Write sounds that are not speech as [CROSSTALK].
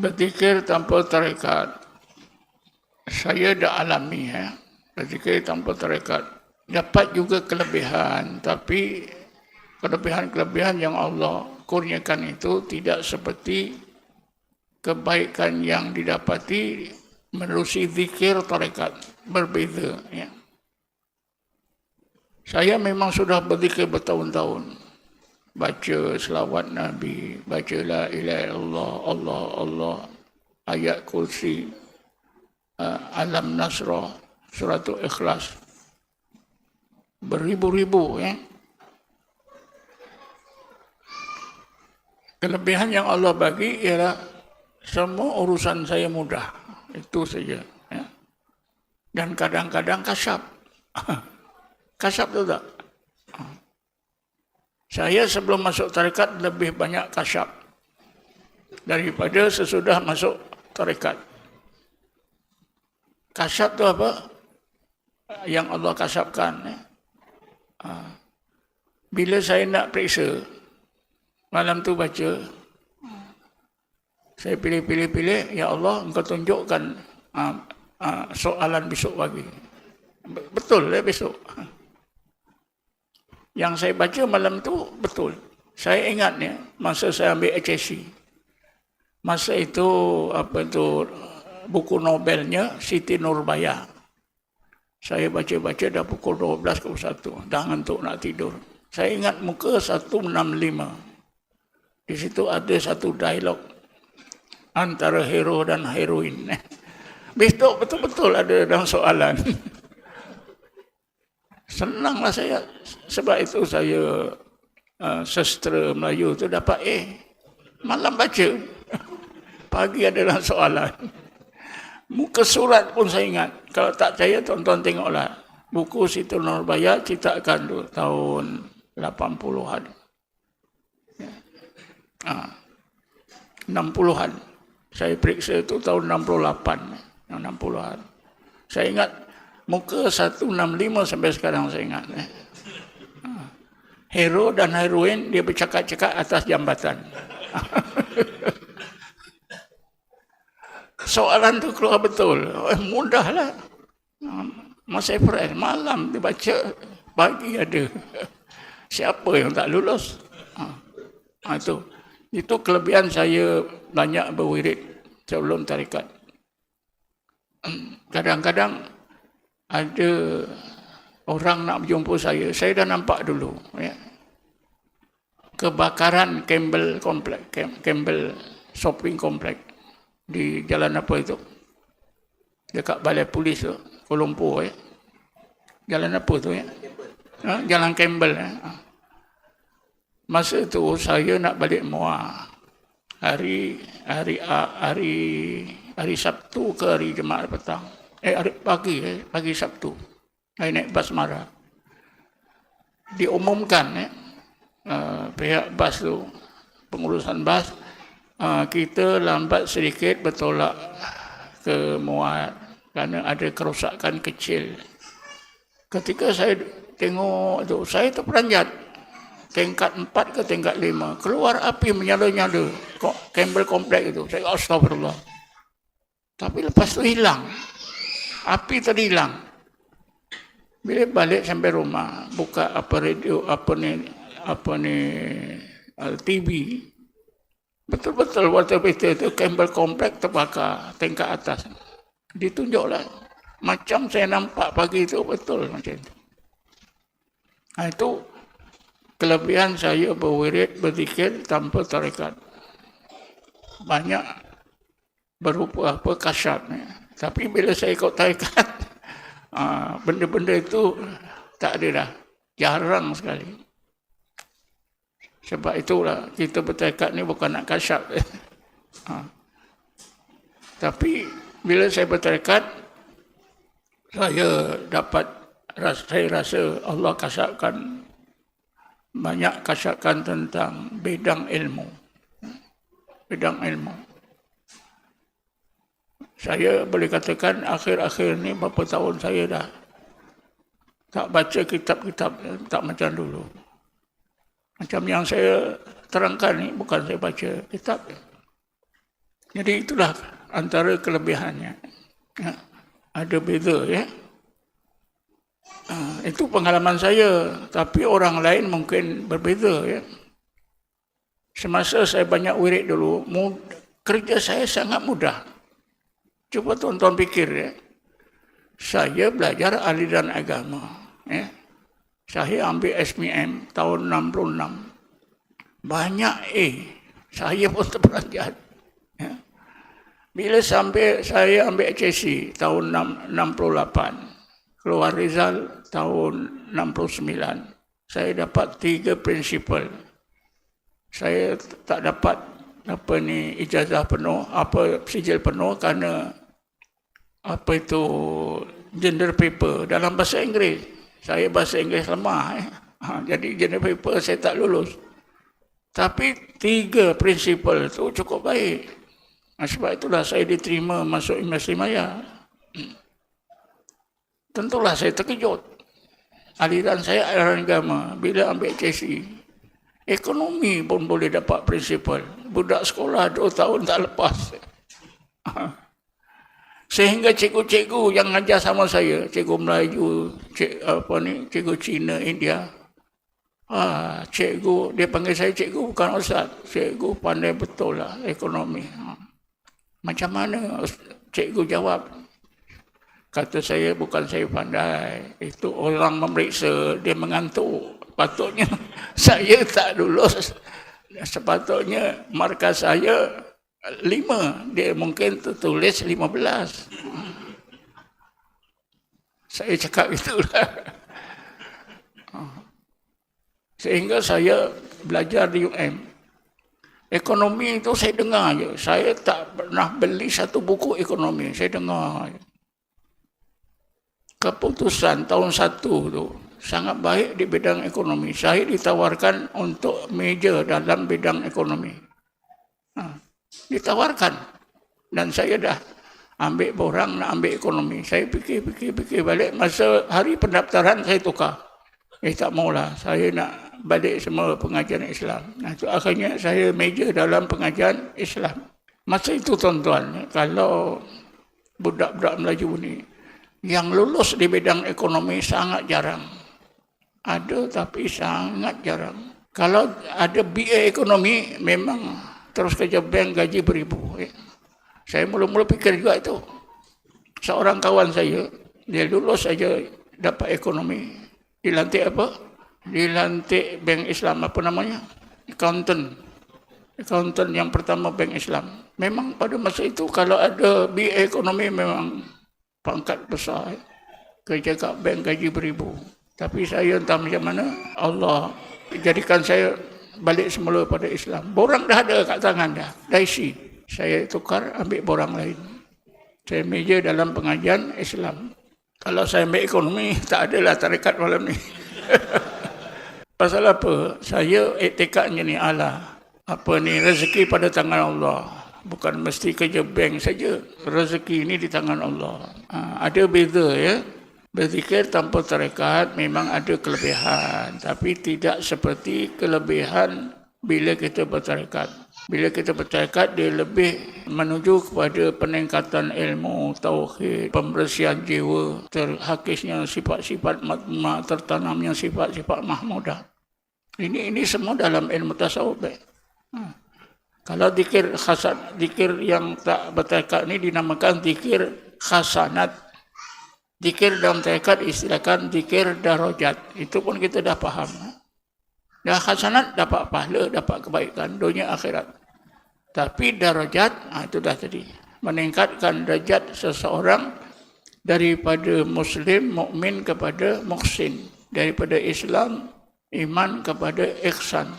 Berzikir tanpa tarekat. Saya dah alami ya. Berzikir tanpa tarekat. Dapat juga kelebihan. Tapi kelebihan-kelebihan yang Allah kurniakan itu tidak seperti kebaikan yang didapati menerusi zikir tarekat. Berbeza. Ya. Saya memang sudah berzikir bertahun-tahun baca selawat Nabi, baca la ilaha illallah, Allah, Allah, ayat kursi, uh, alam nasrah, surat ikhlas. Beribu-ribu ya. Kelebihan yang Allah bagi ialah semua urusan saya mudah. Itu saja. Ya. Dan kadang-kadang kasap. [LAUGHS] kasap tu tak? Saya sebelum masuk tarekat lebih banyak kasyap daripada sesudah masuk tarekat. Kasyap tu apa? Yang Allah kasyapkan. Eh? Bila saya nak periksa, malam tu baca, saya pilih-pilih-pilih, Ya Allah, engkau tunjukkan uh, uh, soalan besok pagi. Betul lah besok. Yang saya baca malam tu betul. Saya ingat ya, masa saya ambil HSC. Masa itu apa itu buku Nobelnya Siti Nurbaya. Saya baca-baca dah pukul 12 ke 1. Dah ngantuk nak tidur. Saya ingat muka 165. Di situ ada satu dialog antara hero dan heroin. [LAUGHS] Besok betul-betul ada dalam soalan. [LAUGHS] Senanglah saya. Sebab itu saya uh, sastra Melayu tu dapat eh malam baca. [LAUGHS] Pagi adalah soalan. Muka surat pun saya ingat. Kalau tak percaya tuan-tuan tengoklah. Buku Situ Nurbaya citakan tu tahun 80-an ya. ha. 60-an saya periksa itu tahun 68 60-an saya ingat Muka 165 sampai sekarang saya ingat. Eh. Hero dan heroin dia bercakap-cakap atas jambatan. [LAUGHS] Soalan tu keluar betul. Oh, mudahlah. Mas Efraim malam dia baca pagi ada. [LAUGHS] Siapa yang tak lulus? Ha, itu. Itu kelebihan saya banyak berwirid sebelum tarikat. Kadang-kadang ada orang nak berjumpa saya, saya dah nampak dulu. Ya. Kebakaran Campbell Complex, Campbell Shopping Complex di jalan apa itu? Dekat balai polis tu, Kuala Lumpur. Ya. Jalan apa tu? Ya? Ha? Jalan Campbell. Ya. Masa itu saya nak balik Muar. Hari hari hari hari Sabtu ke hari Jumaat petang eh hari pagi eh, pagi Sabtu. Saya naik bas marah diumumkan eh, uh, pihak bas tu pengurusan bas uh, kita lambat sedikit bertolak ke Muat kerana ada kerosakan kecil. Ketika saya tengok tu saya terperanjat. Tingkat empat ke tingkat lima. Keluar api menyala-nyala. Campbell Complex itu. Saya astagfirullah. Tapi lepas tu hilang api terhilang. Bila balik sampai rumah, buka apa radio, apa ni, apa ni, uh, TV. Betul-betul water pistol itu Campbell Complex terbakar tingkat atas. Ditunjuklah. Macam saya nampak pagi itu betul macam itu. Nah, itu kelebihan saya berwirid, berzikir tanpa tarikat. Banyak berupa apa kasyatnya. Tapi bila saya ikut tarikat, [LAUGHS] ah, benda-benda itu tak ada dah. Jarang sekali. Sebab itulah kita bertarikat ni bukan nak kasyap. [LAUGHS] Ah. Tapi bila saya bertarikat, saya dapat saya rasa Allah kasyapkan banyak kasyapkan tentang bidang ilmu. Bidang ilmu. Saya boleh katakan akhir-akhir ni berapa tahun saya dah tak baca kitab-kitab tak macam dulu. Macam yang saya terangkan ni bukan saya baca kitab. Jadi itulah antara kelebihannya. Ya, ada beza ya. Uh, itu pengalaman saya, tapi orang lain mungkin berbeza ya. Semasa saya banyak wirid dulu, kerja saya sangat mudah. Cuba tuan-tuan fikir ya. Saya belajar aliran agama. Ya. Saya ambil SPM tahun 66. Banyak A. Saya pun terperanjat. Ya. Bila sampai saya ambil HSC tahun 68. Keluar Rizal tahun 69. Saya dapat tiga prinsipal. Saya tak dapat apa ni ijazah penuh, apa sijil penuh kerana apa itu gender paper dalam bahasa Inggeris. Saya bahasa Inggeris lemah. Eh. Ha, jadi gender paper saya tak lulus. Tapi tiga prinsipal itu cukup baik. Ha, sebab itulah saya diterima masuk Universiti Maya. Hmm. Tentulah saya terkejut. Aliran saya aliran agama. Bila ambil HSC, ekonomi pun boleh dapat prinsipal. Budak sekolah dua tahun tak lepas. Sehingga cikgu-cikgu yang ngajar sama saya, cikgu Melayu, cik, apa ni, cikgu Cina, India. Ah, cikgu, dia panggil saya cikgu bukan ustaz. Cikgu pandai betul lah ekonomi. Ha. Macam mana cikgu jawab? Kata saya bukan saya pandai. Itu orang memeriksa, dia mengantuk. Patutnya [LAUGHS] saya tak lulus. Sepatutnya markas saya lima, dia mungkin tertulis lima belas. Saya cakap itulah. Sehingga saya belajar di UM. Ekonomi itu saya dengar je. Saya tak pernah beli satu buku ekonomi. Saya dengar je. Keputusan tahun satu tu sangat baik di bidang ekonomi. Saya ditawarkan untuk meja dalam bidang ekonomi. Ha ditawarkan dan saya dah ambil borang nak ambil ekonomi. Saya fikir fikir fikir. Balik masa hari pendaftaran saya tukar. Eh tak maulah. Saya nak balik semua pengajian Islam. Nah tu akhirnya saya meja dalam pengajian Islam. Masa itu tuan-tuan kalau budak-budak Melayu ni yang lulus di bidang ekonomi sangat jarang. Ada tapi sangat jarang. Kalau ada BA ekonomi memang terus kerja bank gaji beribu. Eh. Saya mula-mula fikir juga itu. Seorang kawan saya, dia lulus saja dapat ekonomi. Dilantik apa? Dilantik bank Islam. Apa namanya? Accountant. Accountant yang pertama bank Islam. Memang pada masa itu kalau ada BA ekonomi memang pangkat besar. Eh. Kerja kat bank gaji beribu. Tapi saya entah macam mana Allah jadikan saya balik semula pada Islam. Borang dah ada kat tangan dah. Dah isi. Saya tukar ambil borang lain. Saya meja dalam pengajian Islam. Kalau saya ambil ekonomi, [LAUGHS] tak adalah tarekat malam ni. [LAUGHS] Pasal apa? Saya etikatnya ni Allah. Apa ni? Rezeki pada tangan Allah. Bukan mesti kerja bank saja. Rezeki ini di tangan Allah. Ha, ada beza ya. Berzikir tanpa tarekat memang ada kelebihan. Tapi tidak seperti kelebihan bila kita bertarekat. Bila kita bertarekat, dia lebih menuju kepada peningkatan ilmu, tauhid, pembersihan jiwa, terhakisnya sifat-sifat matma, tertanamnya sifat-sifat mahmudah. Ini ini semua dalam ilmu tasawuf. Hmm. Kalau dikir khasat, dikir yang tak bertarekat ini dinamakan dikir khasanat Dikir dalam tekad istilahkan dikir darajat. Itu pun kita dah faham. Dah hasanat dapat pahala, dapat kebaikan dunia akhirat. Tapi darajat, ha, itu dah tadi. Meningkatkan darjat seseorang daripada muslim, mukmin kepada muhsin. Daripada Islam, iman kepada ihsan.